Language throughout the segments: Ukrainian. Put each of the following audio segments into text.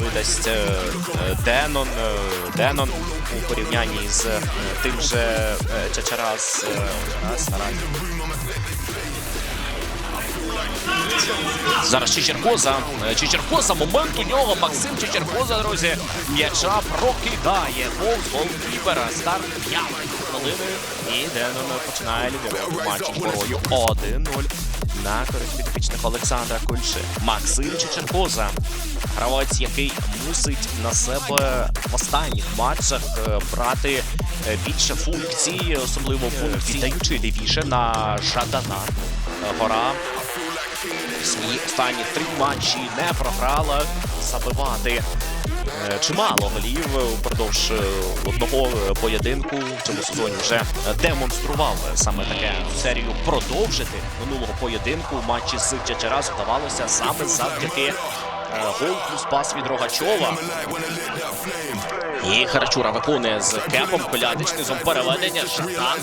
видасть е, е, Денон, е, Денон у порівнянні з е, тим же е, Чачарас. е, Зараз Чечеркоза. Е, Чечеркоза, момент у нього. Максим Чечеркоза, друзі. М'яча прокидає. Повз голкіпера. Старт п'ятої хвилини. І Денон починає лідерувати матчі зборою 1-0 на користь підопічних Олександра Кульши. Максим Чечеркоза. Гравець, який мусить на себе в останніх матчах е, брати е, більше функцій, особливо функцій, віддаючи лівіше на Жадана. Е, Гора свої останні три матчі не програла забивати е, чимало голів упродовж е, одного поєдинку в цьому сезоні вже демонстрував саме таке серію продовжити минулого поєдинку матчі з Чачарас вдавалося саме завдяки е, гол плюс пас від Рогачова. І Харачура виконує з кепом колядич низом переведення. Шатан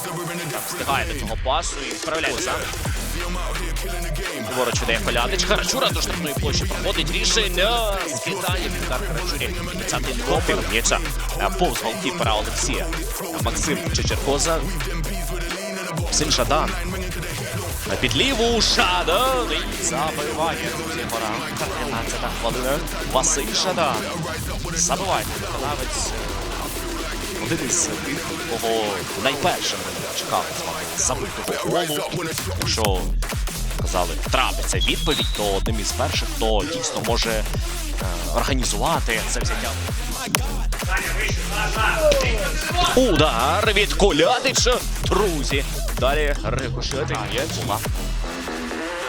встигає до цього пасу і справляється. Ліворуч віддає Колядич. Харачура до штрафної площі проходить рішення. Скидає Віктор Харачурі. Це підхопив. М'яча е, повз голкіпера Олексія. Максим Чечеркоза. Син Шадан. Під ліву Шадан. І забиває. Друзі, гора. 13 хвилина. Василь Шадан. Забиває виконавець. Один із тих, кого найперше ми чекали з вами забитого голу. Якщо казали, трапиться відповідь, то одним із перших, хто дійсно може е, організувати це взяття. Удар від Колядича. Друзі. Далі рикошет. Є була.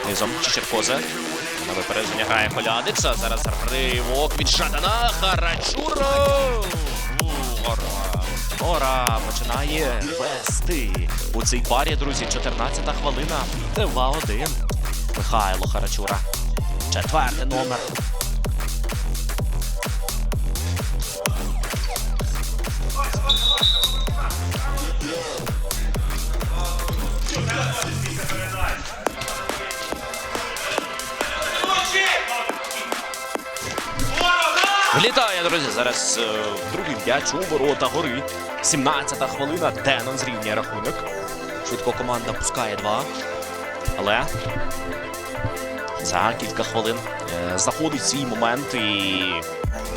Низом Чечеркоза. На випередження грає Колядича. Зараз ривок від Шатана. Харачура. Гора починає вести. У цій парі, друзі, 14-та хвилина. 2-1. Михайло Харачура. Четвертий номер. Влітає, друзі. Зараз е, другий м'яч у ворота гори. 17-та хвилина. Денон зрівнює рахунок. Швидко команда пускає два. Але за кілька хвилин е, знаходить свій момент і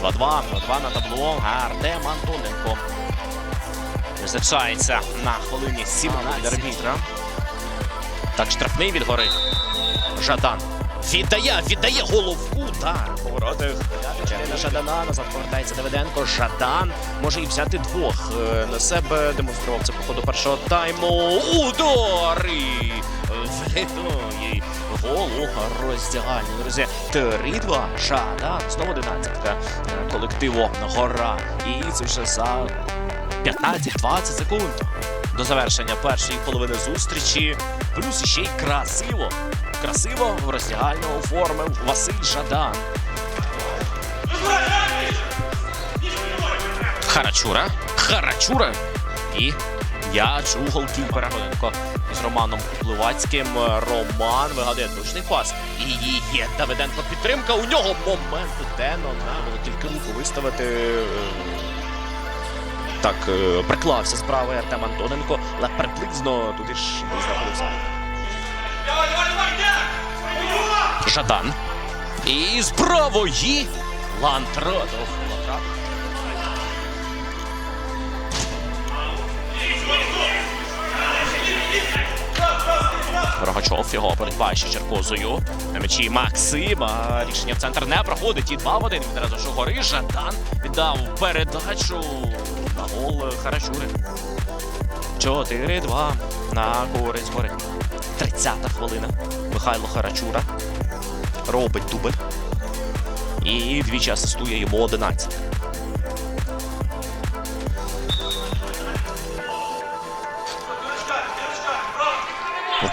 2-2. 2-2 на табло. Артем Антоненко. Визначається на хвилині 17 арбітра. Так, штрафний від гори. Жадан. Віддає, віддає головку. Удар. Поворотах. На Жадана. Назад повертається Давиденко. Жадан може і взяти двох е, на себе. Демонстрував це по ходу першого тайму. Удар! І влітає. Гол у роздягальні. Друзі, 3-2. Жадан. Знову 11-ка колективу Гора. І це вже за 15-20 секунд до завершення першої половини зустрічі. Плюс ще й красиво. Красиво в роздягальну оформив Василь Жадан. Харачура. Харачура. І м'яч у голкіпера Голенко з Романом Купливацьким. Роман вигадує точний пас. І є Давиденко підтримка. У нього момент Дено на було тільки руку виставити. Так, е, приклався з правої Артем Антоненко, але приблизно туди ж не знаходився. Жадан. І з правої Лантрадов. Рогачов його ще Черкозою. На м'ячі Максим. а Рішення в центр не проходить. І 2 в 1 відразу що гори. Жадан віддав передачу на гол Харачури. 4-2 на користь гори. 30-та хвилина. Михайло Харачура робить дубль. І двічі асистує йому 11.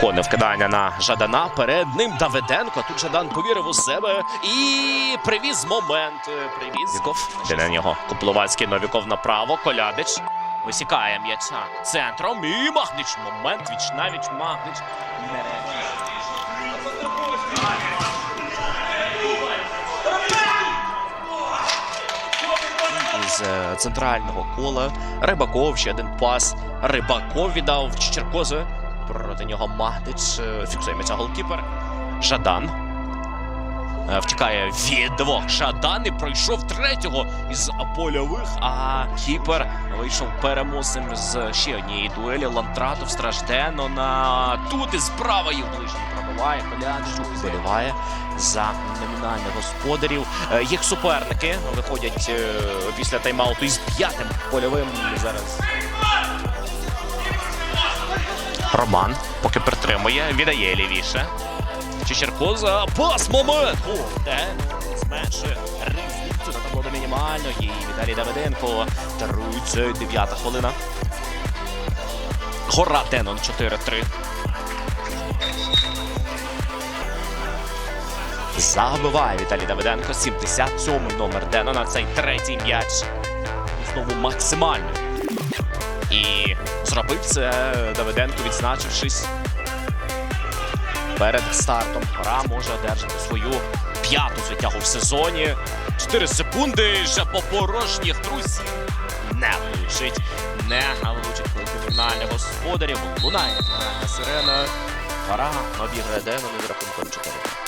Виконує вкидання на Жадана. Перед ним Давиденко. Тут Жадан повірив у себе і привіз момент. Привіз. Де на нього Купловацький Новіков направо. Колядич. Висікає м'яча центром і Магнич. Момент віч навіч Магнич не реагує. Із е, центрального кола Рибаков ще один пас. Рибаков віддав Чечеркози. Проти нього Магнич е, фіксує м'яча голкіпер. Жадан. Е, Втікає від двох. Жадан і пройшов третього із польових. А кіпер вийшов переможцем з ще однієї дуелі. Лантратов стражденно на тут із правої в ближній пробиває. Колянчук вболіває за номінальних господарів. Е, Їх суперники виходять після тайм-ауту із п'ятим польовим зараз. Роман поки притримує, віддає лівіше. Чечеркоза, пас момент! О, де зменшує на табло до мінімальної. Віталій Давиденко, 39 хвилина. Гора Денон 4-3. Забиває Віталій Давиденко, 77-й номер Денона. Цей третій м'яч. Знову максимально. І зробив це Давиденко, відзначившись перед стартом. Гра може одержати свою п'яту звитягу в сезоні. 4 секунди вже по порожніх друзів. Не влучить, не влучить фінальних господарів. Лунає сирена. Гра обіграє Деном із рахунком 4.